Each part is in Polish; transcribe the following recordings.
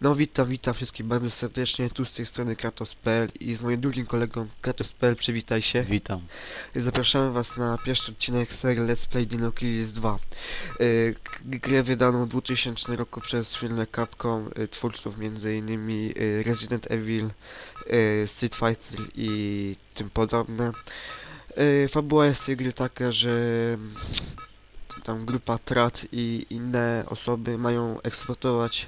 No witam, witam wszystkich bardzo serdecznie, tu z tej strony Kratos.pl i z moim drugim kolegą Kratos.pl, przywitaj się. Witam. Zapraszamy was na pierwszy odcinek serii Let's Play Dino Crisis 2. Y, k- Grę wydaną w 2000 roku przez firmę Capcom, y, twórców m.in. y, Resident Evil, y, Street Fighter i tym podobne. Y, Fabuła jest tej gry taka, że tam grupa Trat i inne osoby mają eksploatować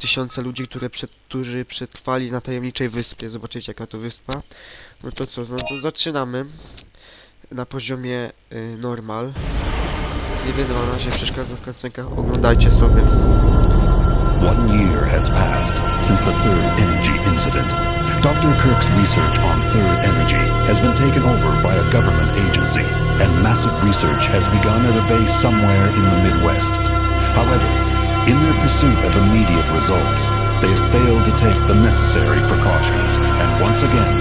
tysiące ludzi, które przed, którzy przetrwali na tajemniczej wyspie. Zobaczycie jaka to wyspa. No to co, no to zaczynamy na poziomie y, normal. Nie będę wam na razie przeszkadzał w cutscenkach, oglądajcie sobie. One year has passed since the Third Energy incident. Dr. Kirk's research on Third Energy has been taken over by a government agency, and massive research has begun at a base somewhere in the Midwest. However, in their pursuit of immediate results, they have failed to take the necessary precautions, and once again,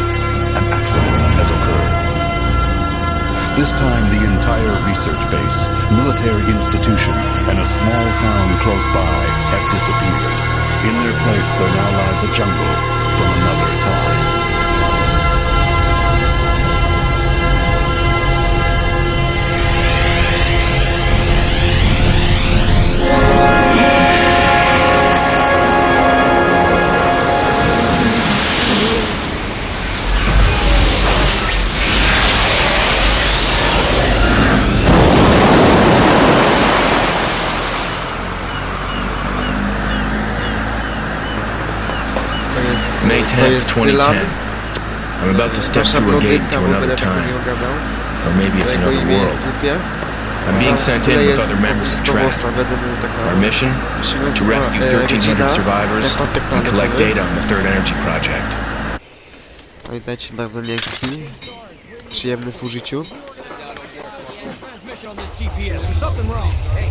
an accident has occurred. This time, the entire research base, military institution, and a small town close by have disappeared. In their place, there now lies a jungle 2010. I'm about to step nasza through a gate blondynka, to bo another będę tego nie time. ogadał. Or maybe it's Jego another imię jest world. głupie. I'm being A sent w tle in with jest other members of opis TRAC. Bobosa, będę mówił tak Our na... mission? się To nazywa, rescue e, 1,300 Regina, survivors jak kontakt and collect taletowy. data on the Third Energy Project. Pamiętajcie, bardzo miękki, przyjemny w użyciu. transmission on this GPS. There's something wrong. Hey,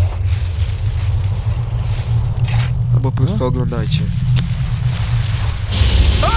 Albo po prostu oglądajcie. To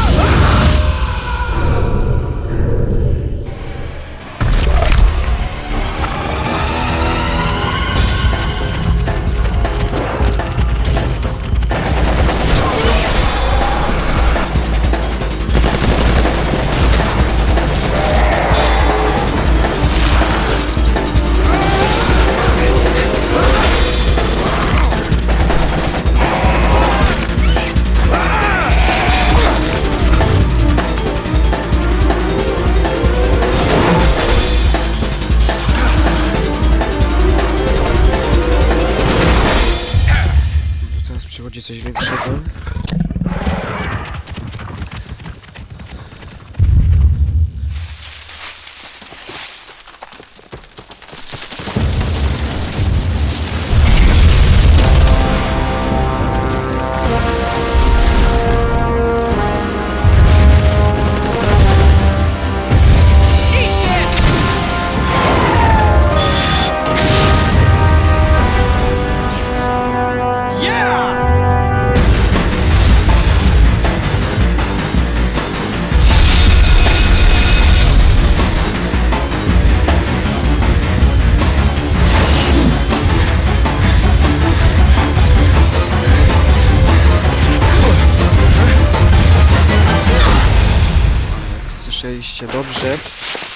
dobrze,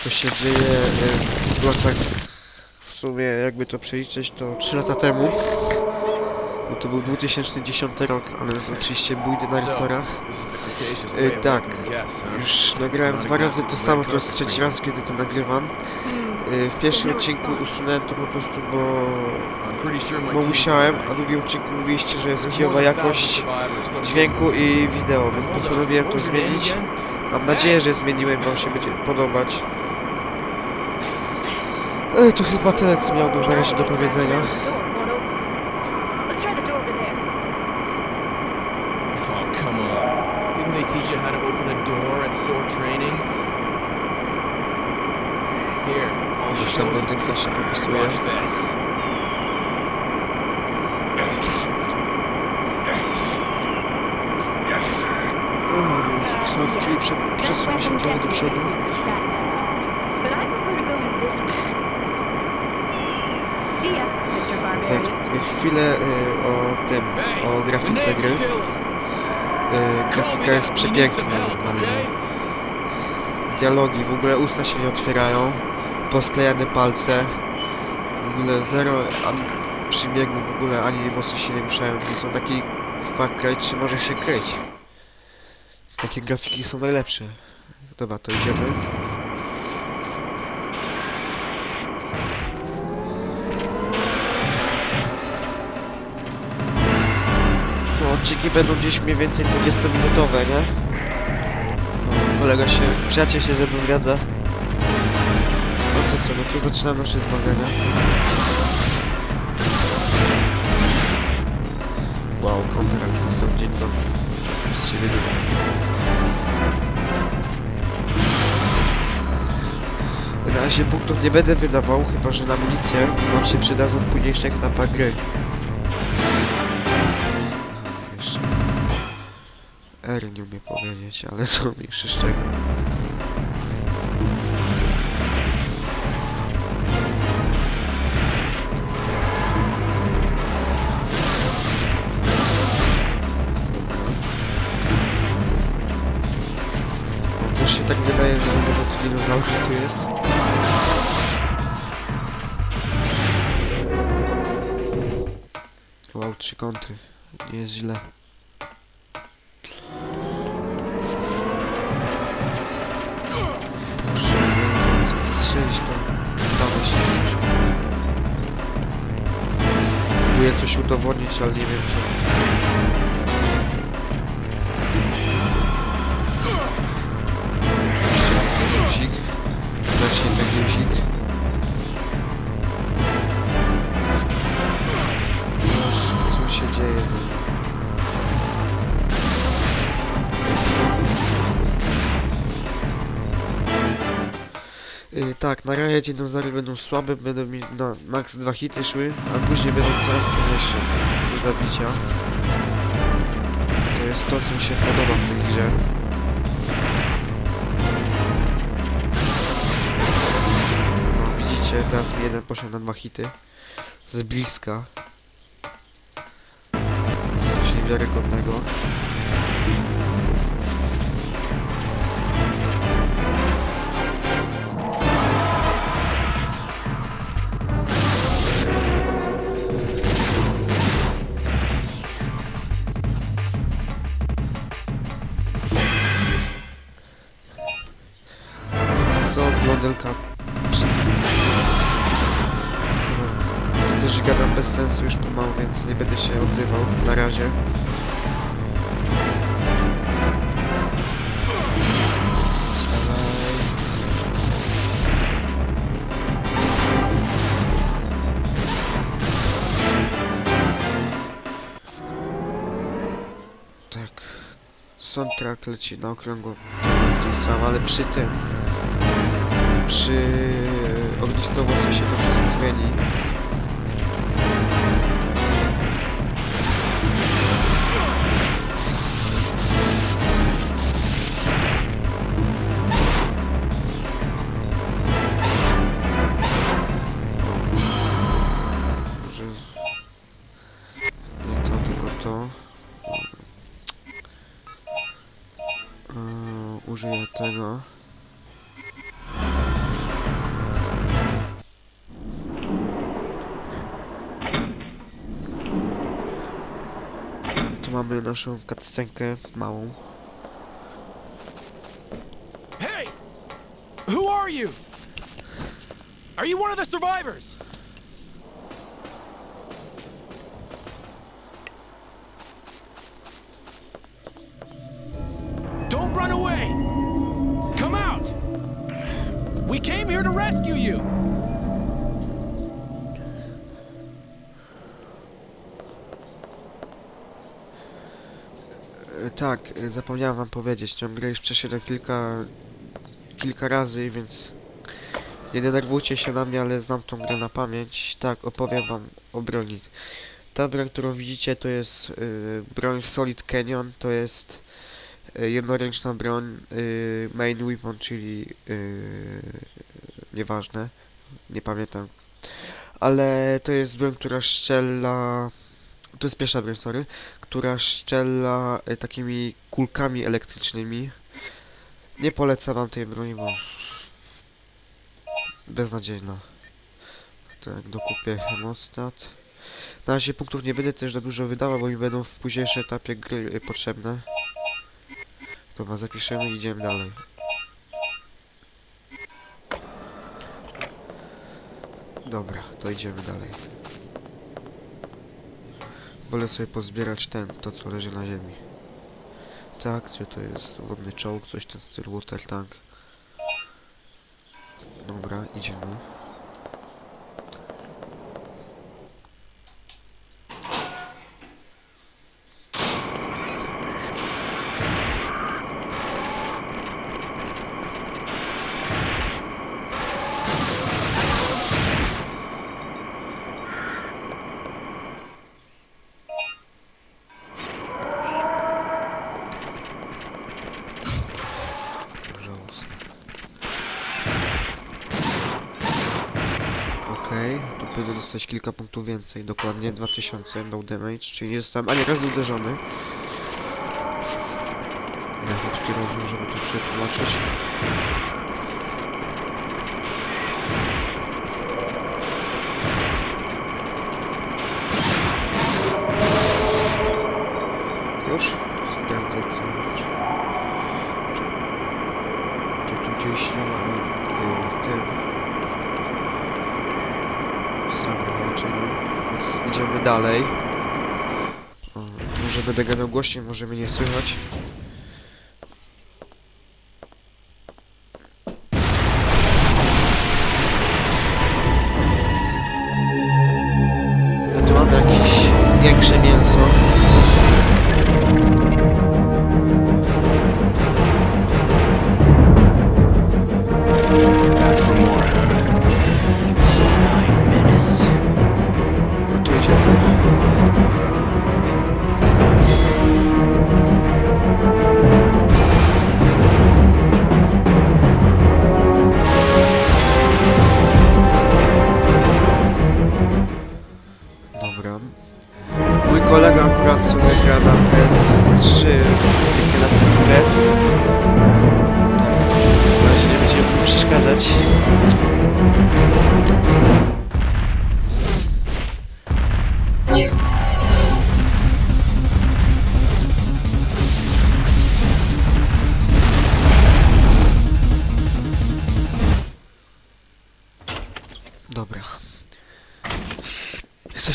to się dzieje e, w latach, w sumie jakby to przeliczyć, to 3 lata temu. No to był 2010 rok, ale oczywiście bójdy na rysorach. E, tak, już nagrałem dwa razy to samo, to jest trzeci raz, kiedy to nagrywam. E, w pierwszym odcinku usunąłem to po prostu, bo, bo musiałem, a w drugim odcinku mówiliście, że jest kijowa jakość dźwięku i wideo, więc postanowiłem to zmienić. Mam nadzieję, że zmieniłem, wam się będzie podobać. E, to chyba tyle, co miałbym na razie do powiedzenia. Let's try the door over there. Oh, come on. Didn't they teach you how to open a door at SWORD training? Here, I'll Nasza show you. blondynka się popisuje. Watch this. Oj, Sorki, prze, That przesuń się weapon trochę do definitely przodu. suits a trap mode. But I prefer to go in this way. See ya, Mr. Tak, Barbarian. chwilę y, o tym, o grafice gry. Yy, grafika jest przepiękna normalnie. Dialogi, w ogóle usta się nie otwierają. Posklejane palce. W ogóle zero przybiegu, w ogóle ani włosy się nie ruszają. Nie są taki Cry 3 może się kryć. Takie grafiki są najlepsze. Dobra, to idziemy. No, odcinki będą gdzieś mniej więcej 20-minutowe, nie? Kolega się, przyjaciel się ze mną zgadza. No to co, no to zaczynamy nasze zmagania. Wow, kontrakt, to są dzień dobry. Co z siebie Na razie punktów nie będę wydawał, chyba że na amunicję nam się przydadzą w późniejszych etapach gry. Jeszcze... R nie umie powiedzieć, ale to mniejszy szczegół. Też się tak wydaje, że dużo tu dinozaurów tu jest. Trzy kąty. Nie jest źle. Strzelić się coś. Próbuję coś udowodnić, ale nie wiem co. się dzieje ze mną? Yy, tak, na razie dinozaury będą słabe, będą mi na max dwa hity szły, a później będą coraz trudniejsze do zabicia. To jest to, co mi się podoba w tej grze. No, widzicie, teraz mi jeden poszedł na dwa hity. Z bliska. Co. No, Widzę, że gadam bez sensu już pomału, więc nie będę się odzywał na razie. Soundtrack leci na okrągło sam, ale przy tym przy ognistowości się to wszystko zmieni. Może nie to, tylko to. Użyję tego. Tu mamy naszą cutscenkę małą. Hey! Who are you? Are you one of the survivors? Came here to rescue you! E, Tak, e, zapomniałem wam powiedzieć, tę grę już przeszedłem kilka, kilka razy, więc nie denerwujcie się na mnie, ale znam tą grę na pamięć. Tak, opowiem wam o broni. Ta broń, którą widzicie, to jest y, broń Solid Canyon, to jest jednoręczna broń y, Main Weapon, czyli y, nieważne, nie pamiętam. Ale to jest broń, która strzela to jest pierwsza broń, sorry, która strzela y, takimi kulkami elektrycznymi. Nie polecam wam tej broni, bo beznadziejna. Tak, dokupię hemostat. Na razie punktów nie będę też za dużo wydawał, bo mi będą w późniejszym etapie gry potrzebne. Dobra, zapiszemy i idziemy dalej. Dobra, to idziemy dalej. Wolę sobie pozbierać ten, to co leży na ziemi. Tak, czy to jest wodny czołg, coś ten styl water tank. Dobra, idziemy. Żałosne. Okej, tu powinno dostać kilka punktów więcej, dokładnie 2000 no damage, czyli nie zostałem ani razu uderzony. Ja krótki rozum, żeby to przetłumaczyć. Już? Sprawdzę co. Czy, czy tu gdzieś nie ma y, ten. Dobra, raczej nie. Więc idziemy dalej. Może będę gadał głośniej, może mnie nie słychać.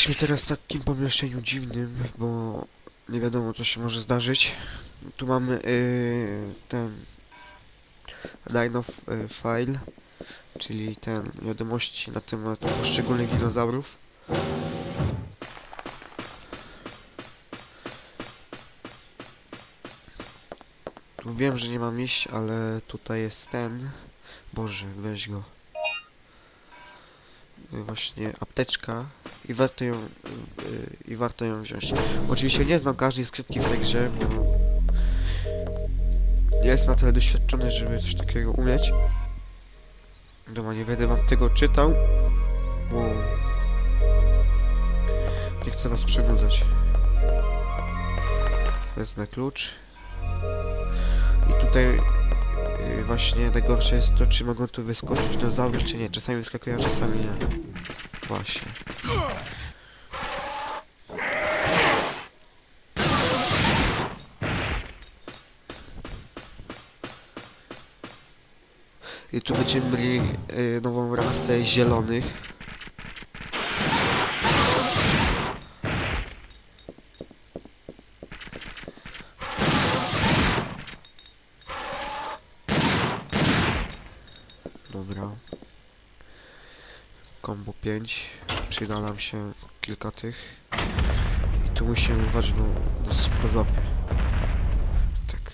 Jesteśmy teraz w takim pomieszczeniu dziwnym, bo nie wiadomo co się może zdarzyć. Tu mamy yy, ten line yy, file, czyli ten wiadomości na temat poszczególnych dinozaurów. Tu wiem, że nie mam iść, ale tutaj jest ten. Boże, weź go. Y, Właśnie apteczka i warto ją y, y, i warto ją wziąć. Oczywiście nie znam każdej skrytki w tej grze, nie jestem na tyle doświadczony, żeby coś takiego umieć. Doma nie będę wam tego czytał, bo nie chcę was przenudzać. Wezmę klucz. I tutaj y, właśnie najgorsze jest to, czy mogą tu wyskoczyć dinozaury, czy nie. Czasami wyskakują, czasami nie. Właśnie. I tu będziemy mieli y, nową rasę zielonych. Dobra. Combo 5. Przyda nam się kilka tych. I tu musimy uważać, bo nas szybko złapie. Tak.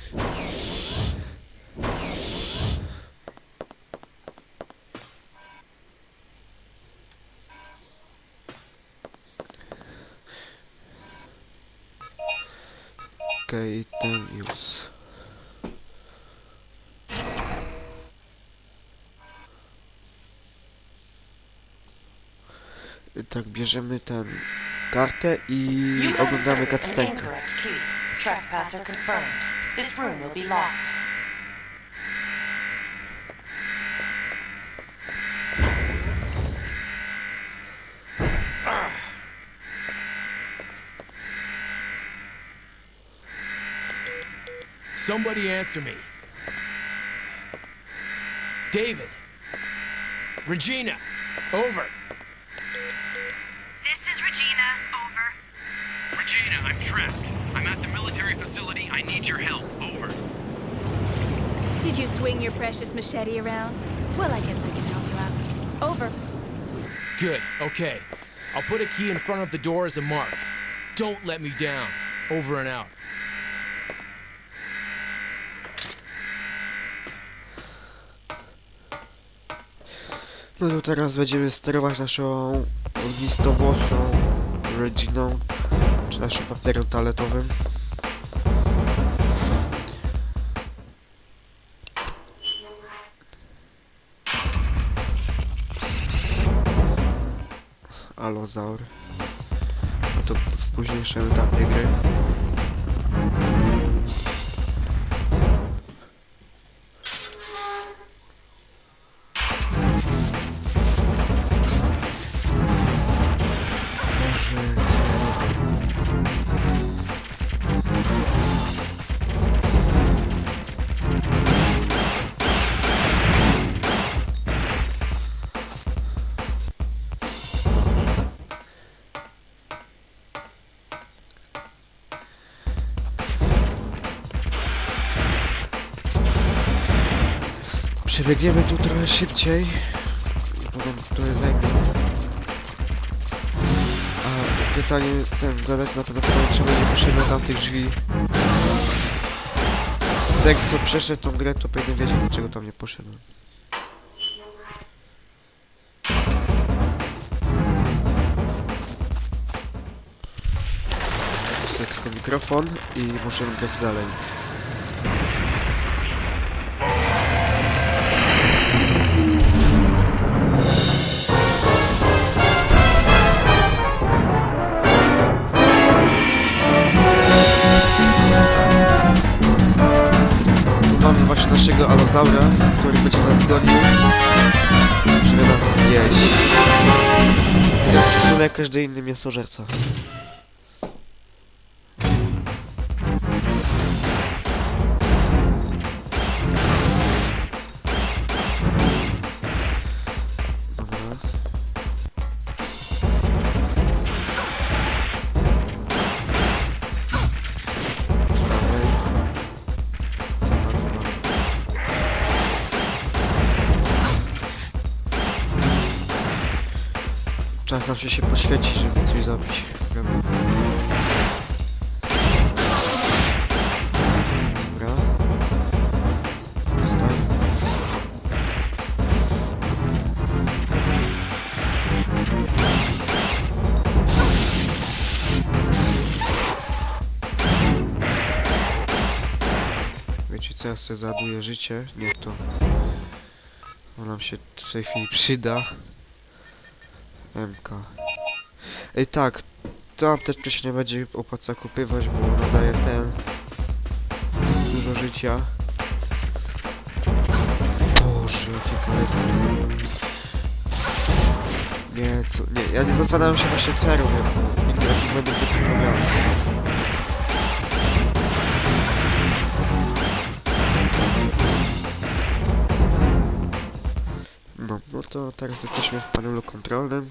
Okej, ten już. Tak, bierzemy ten kartę i oglądamy cutscenkę. Trespasser confirmed. This room will be locked. Somebody answer me. David. Regina. Over. This is Regina. Over. Regina, I'm trapped. I'm at the military facility. I need your help. Over. Did you swing your precious machete around? Well, I guess I can help you out. Over. Good. Okay. I'll put a key in front of the door as a mark. Don't let me down. Over and out. No to teraz będziemy sterować naszą ognistowłosą Reginą, czy naszym papierem toaletowym. Alozaur. A to w późniejszym etapie gry. Przebiegniemy tu trochę szybciej, bo nam trochę zajmie. A pytanie ten zadać na pewno czemu nie poszedłem do tamtych drzwi. Ten kto przeszedł tą grę to powinien wiedzieć dlaczego tam nie poszedłem. Jest tylko mikrofon i możemy grać dalej. Alozaura, który będzie nas gonił, żeby nas zjeść. Jak w sumie każdy inny mięsożerca. Czas zawsze się poświęcić, żeby coś. Prawda? Dobra. Wstań. Wiecie co, ja sobie załaduję życie? Nie to. Bo nam się w tej chwili przyda. MK. Ej tak, to apteczkę się nie będzie opłaca kupywać, bo ona daje ten dużo życia. Boże, jakie kalestwo. Nie, co, nie, ja nie zastanawiam się właśnie co ja robię, bo nigdy takich błędów to teraz jesteśmy w panelu kontrolnym.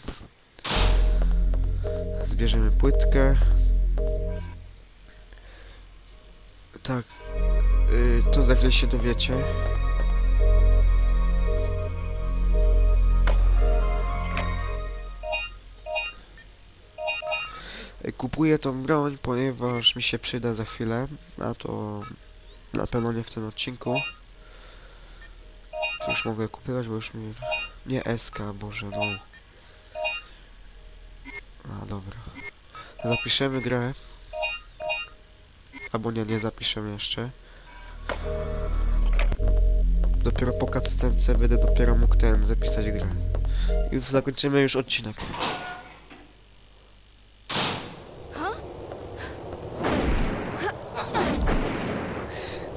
Zbierzemy płytkę. Tak. Yy, to za chwilę się dowiecie. Kupuję tą broń, ponieważ mi się przyda za chwilę, a to na pewno nie w tym odcinku. Już mogę kupować, bo już mi... Nie SK, Boże, no. A, dobra. Zapiszemy grę. Albo nie, nie zapiszemy jeszcze. Dopiero po cutscence będę dopiero mógł ten zapisać grę. I zakończymy już odcinek.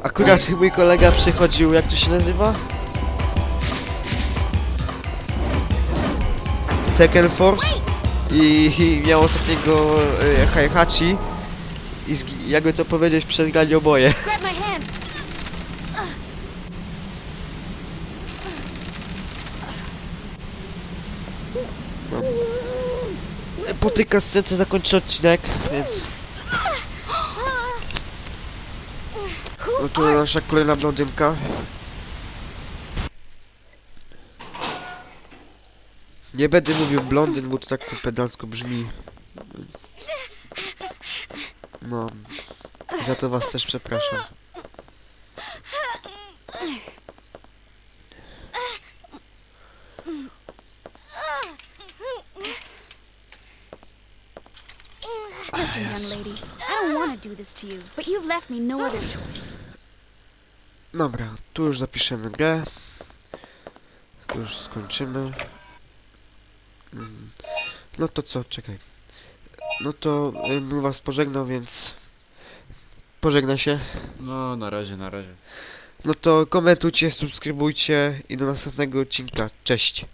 Akurat mój kolega przychodził, jak to się nazywa? Tekken Force i, i miał ostatniego e, Heihachi i zgi- jakby to powiedzieć, przegrali oboje. Grab my hand. Po tej kascence zakończę odcinek, więc... No to nasza kolejna blondynka. Nie będę mówił blondyn, bo to tak to pedalsko brzmi. No. Za to was też przepraszam. Listen, young lady. I don't want to do this to you, but you've left me no other choice. Dobra, tu już zapiszemy grę. Tu już skończymy. No to co, czekaj. No to y, bym was pożegnał, więc... Pożegna się. No, na razie, na razie. No to komentujcie, subskrybujcie i do następnego odcinka. Cześć!